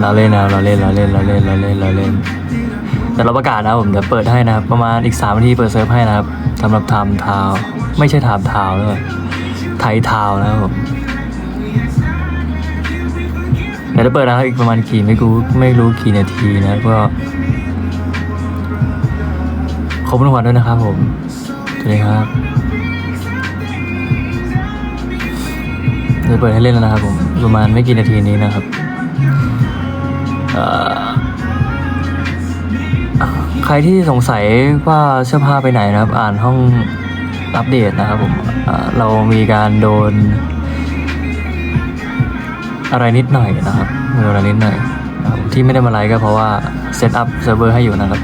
เราเล่นนะเราเล่นเราเล่นเราเล่นเราเล่นเราเล่น แต่เราประกาศนะผมเดี๋ยวเปิดให้นะครับ ประมาณอีกสามนาทีเปิดเซิร์ฟให้นะครับสำหรับทม์ทาวไม่ใช่ไทม์ทาวเลยไทยทาวนะครับผมเดี๋ยวจะเปิดนะครับอีกประมาณกี่ไม่รู้ไม่รู้กี่นาทีนะก็ขอบคุณทุกคนด้วยนะครับผม สวัสดีครับเดี๋ยวเปิดให้เล่นแล้วนะครับผม ประมาณไม่กี่นาทีนี้นะครับ ใครที่สงสัยว่าเสื้อผ้าไปไหนนะครับ อ่านห้องอัปเดตนะครับผมเรามีการโดน อะไรนิดหน่อยนะครับมีอะไรนิดหน่อยที่ไม่ได้มาไลฟ์ก็เพราะว่าเซตอัพเซิร์ฟเวอร์ให้อยู่นะครับ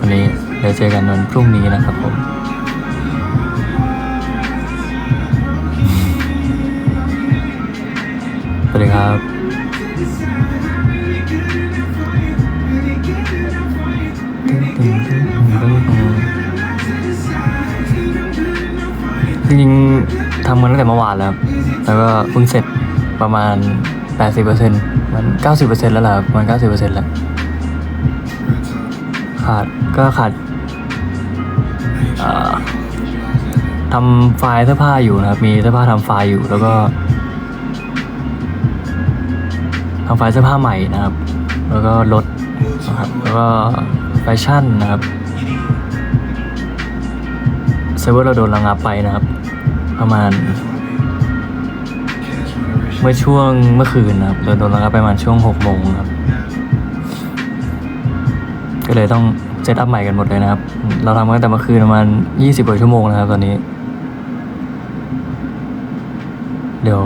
วันนี้เดี๋ยวเจอกันวันพรุ่งนี้นะครับผมสวัสดีครับ จริงๆทำกันตั้งแต่เมื่อวานแล้วครับแล้วก็เพิ่งเสร็จประมาณ 80%มัน 90%แล้วล่ะครับประมัน 90%แล้ว ขาดก็ขาดทำไฟล์เสื้อผ้าอยู่นะครับ มีเสื้อผ้าทำไฟล์อยู่แล้วก็ทำไฟล์เสื้อผ้าใหม่นะครับ แล้วก็ลดนะครับแล้วก็แฟชั่นนะครับ เซิร์ฟเวอร์เราโดนระงับไปนะครับ ประมาณ เมื่อช่วงเมื่อคืนนะครับเราโดนระงับไปประมาณช่วงหกโมงครับ ก็เลยต้องเซตอัพใหม่กันหมดเลยนะครับ เราทำกันตั้งแต่เมื่อคืนประมาณยี่สิบกว่าชั่วโมงนะครับตอนนี้ เดี๋ยว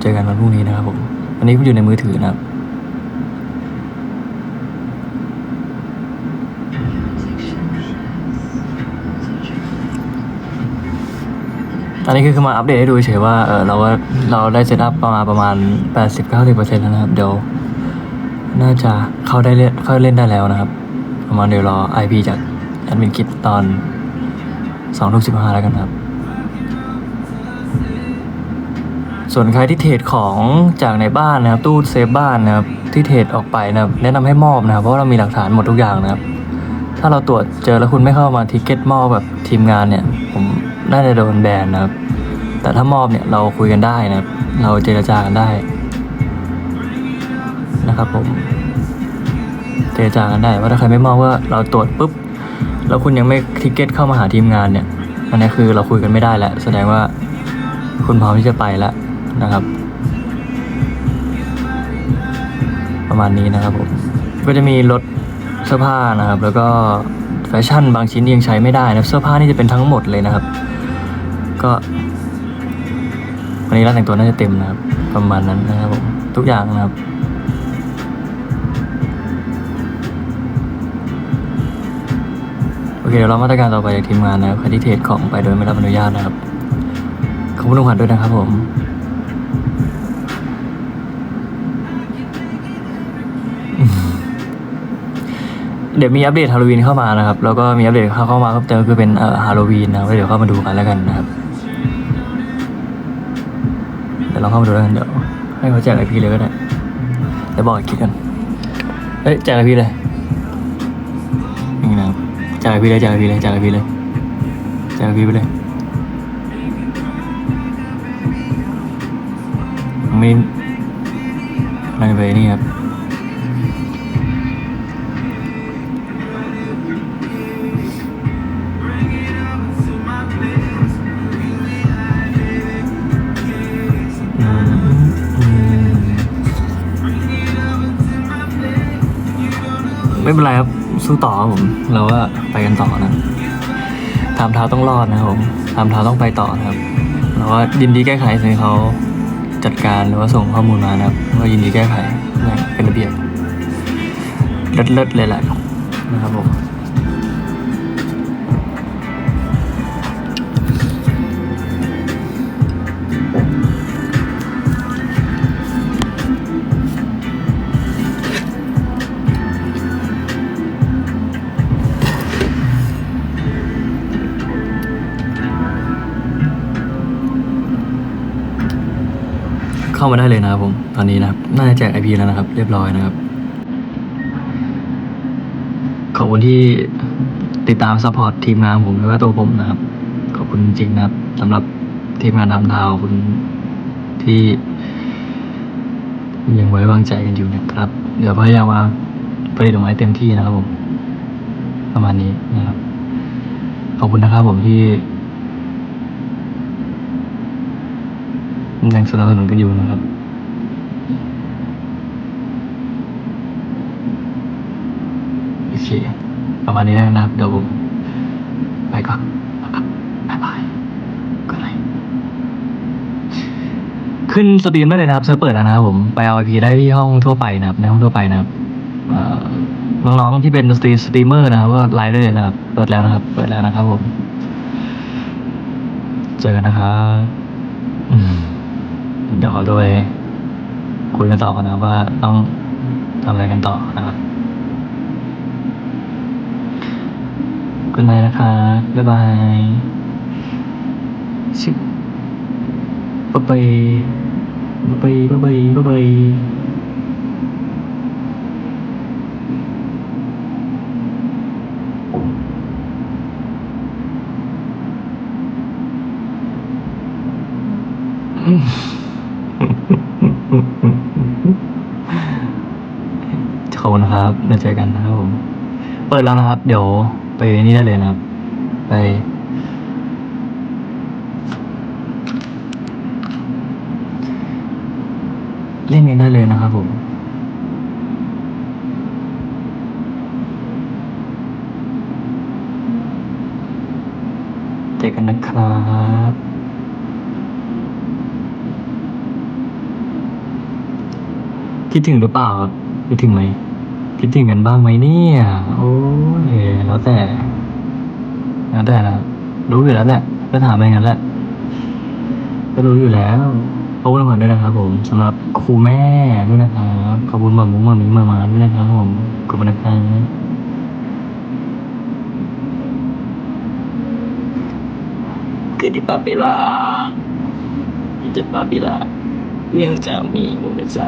เจอกันวันพรุ่งนี้นะครับผมวันนี้ผมอยู่ในมือถือนะครับ อันนี้คือมาอัปเดตให้ดูเฉยว่าเออเราว่าเราได้เซตอัพประมาณประมาณแปดสิบเก้าสิบเปอร์เซ็นต์แล้วนะครับ เดี๋ยว น่าจะเข้าได้เล่นเข้าเล่นได้แล้วนะครับ ประมาณเดี๋ยวรอ IP จากแอดมินคิดตอนสองทุ่มสิบห้าแล้วกันครับ ส่วนใครที่เทรดของจากในบ้านนะครับ ตู้เซฟบ้านนะครับ ที่เทรดออกไปนะครับ แนะนำให้มอบนะครับ เพราะเรามีหลักฐานหมดทุกอย่างนะครับ ถ้าเราตรวจเจอแล้วคุณไม่เข้ามาทิกเก็ตมอบแบบทีมงานเนี่ย ผม น่าจะโดนแบนนะครับ แต่ถ้ามอบเนี่ยเราคุยกันได้นะครับ เราเจรจากันได้ นะครับผม เจรจากันได้ว่าถ้าใครไม่มอบว่าเราตรวจปุ๊บแล้วคุณยังไม่ทิกเก็ตเข้ามาหาทีมงานเนี่ยอันนี้คือเราคุยกันไม่ได้แล้วแสดงว่าคุณพร้อมที่จะไปแล้วนะครับ ประมาณนี้นะครับผมก็จะมีรถเสื้อผ้านะครับ แล้วก็แฟชั่นบางชิ้นยังใช้ไม่ได้นะเสื้อผ้านี่จะเป็นทั้งหมดเลยนะครับ ก็วันนี้ร้านแต่งตัวน่าจะเต็มนะครับ ประมาณนั้นนะครับผมทุกอย่างนะครับโอเคเดี๋ยวเรามาตรการต่อไปจากทีมงานนะครับใครที่เทรดของไปโดยไม่รับอนุญาตนะครับขอบคุณทุกท่านด้วยนะครับผมเดี๋ยวมีอัปเดตฮาโลวีนเข้ามานะครับ แล้วก็มีอัปเดตเข้าเข้ามาเพิ่มเติมคือเป็นเอ่อฮาโลวีนนะครับเดี๋ยวเข้ามาดูกันแล้วกันนะครับ ยวเราเข้ามาดูแล้วกันเดี๋ยวให้เขาแจกไอพีเลยก็ได้เดี๋ยวบอกอีกทีกันเอ้ยแจกไอพีเลยนี่นะครับแจกไอพีเลยแจกไอพีเลยแจกไอพีเลยแจกไอพีไปเลยไม่อะไรไปนี่ครับ ไม่เป็นไรครับ สู้ต่อครับผม เราก็ไปกันต่อนะทำเท้าต้องรอดนะครับผมทำเท้าต้องไปต่อนะครับเราก็ยินดีแก้ไขสิ่งที่เขาจัดการหรือว่าส่งข้อมูลมานะครับก็ยินดีแก้ไขอย่างเป็นระเบียบเลิศๆเลยแหละนะครับผม เข้ามาได้เลยนะครับผมตอนนี้นะครับน่าจะแจกไอพีแล้วนะครับ เรียบร้อยนะครับ ขอบคุณที่ติดตามซัพพอร์ตทีมงานผมแล้วก็ตัวผมนะครับ ขอบคุณจริงนะครับสำหรับทีมงานทำดาวคุณที่ ยังไว้วางใจกันอยู่นะครับ เดี๋ยวพยายามว่าผลิตออกมาให้เต็มที่นะครับผม ประมาณนี้นะครับ ขอบคุณนะครับผมที่ ยังสนับสนุนกันอยู่นะครับโอเคประมาณนี้แล้วนะครับเดี๋ยวผมไปก่อนนะครับบ๊ายบายก็ไลขึ้นสตรีมได้เลยนะครับเซิร์ฟเปิดแล้วนะครับผมไปเอาไอพีได้ที่ห้องทั่วไปนะครับในห้องทั่วไปนะครับน้องๆที่เป็นสตรีสตรีมเมอร์นะครับก็ไลฟ์ได้เลยนะครับเปิดแล้วนะครับ เปิดแล้วนะครับผม เจอกันนะครับ อืม เดี๋ยวขอตัวไปคุยกันต่อกันนะว่าต้องทำอะไรกันต่อนะครับกุณนไนนะคะบ๊ายบายชิบบ๊ายบายบ๊ายบายบ๊ายบายบ๊ายบายอืม ขอบคุณนะครับเดี๋ยวเจอกันนะครับผม เปิดแล้วนะครับ เดี๋ยวไปนี่ได้เลยนะครับ ไปเล่นกันได้เลยนะครับผมเจอกันนะครับ คิดถึงหรือเปล่าครับคิดถึงไหมคิดถึงกันบ้างไหมเนี่ยโอ้ยแล้วแต่แล้วแต่นะรู้อยู่แล้วแหละก็ถามไปงั้นแหละก็รู้อยู่แล้วขอบคุณก่อนด้วยนะครับผมสำหรับครูแม่ด้วยนะครับขอบคุณหมามุ้งหมามิงมามาด้วยนะครับผมขอบคุณนะครับคือที่ปาปิลาที่จะปาปิลาเรื่องจะมีมุกจะ